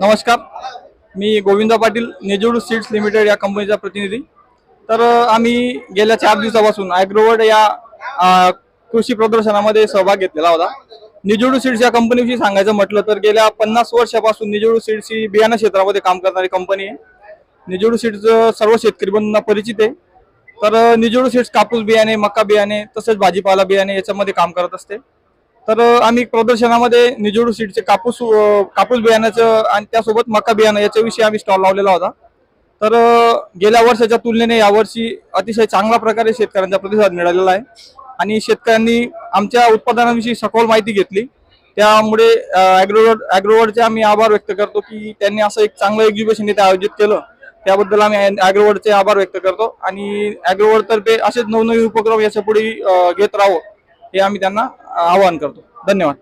नमस्कार. मी Govinda Patil नेजोडू seeds limited या कंपनीचा प्रतिनिधी. तर आम्ही गेल्या चार दिवसापासून ॲग्रोवर्ड या कृषी प्रदर्शनामध्ये सहभाग घेतलेला होता. निजोडू सीड्स या कंपनीविषयी सांगायचं म्हटलं तर गेल्या पन्नास वर्षापासून निजोडू सीड्स ही बियाणं क्षेत्रामध्ये काम करणारी कंपनी आहे. निजोडू सीड्स सर्व शेतकरी बंधूंना परिचित आहे. तर निजोडू सीड्स कापूस बियाणे मका बियाणे तसेच भाजीपाला बियाणे याच्यामध्ये काम करत असते. तर आम्ही प्रदर्शनामध्ये निजोडू सीडचे कापूस कापूस बियाण्याचं आणि त्यासोबत मका बियाणं याच्याविषयी आम्ही स्टॉल लावलेला होता. तर गेल्या वर्षाच्या तुलनेने यावर्षी अतिशय चांगल्या प्रकारे शेतकऱ्यांचा प्रतिसाद मिळालेला आहे. आणि शेतकऱ्यांनी आमच्या उत्पादनाविषयी सखोल माहिती घेतली. त्यामुळे ॲग्रोवर्ड ॲग्रोवर्डचे आम्ही आभार व्यक्त करतो की त्यांनी असं एक चांगलं एक्झिबिशन इथे आयोजित केलं. त्याबद्दल आम्ही ॲग्रोवर्डचे आभार व्यक्त करतो. आणि ॲग्रोवर्डतर्फे असेच नवनवीन उपक्रम याच्यापुढे घेत राहावं हे आम्ही त्यांना आवाहन करतो. धन्यवाद.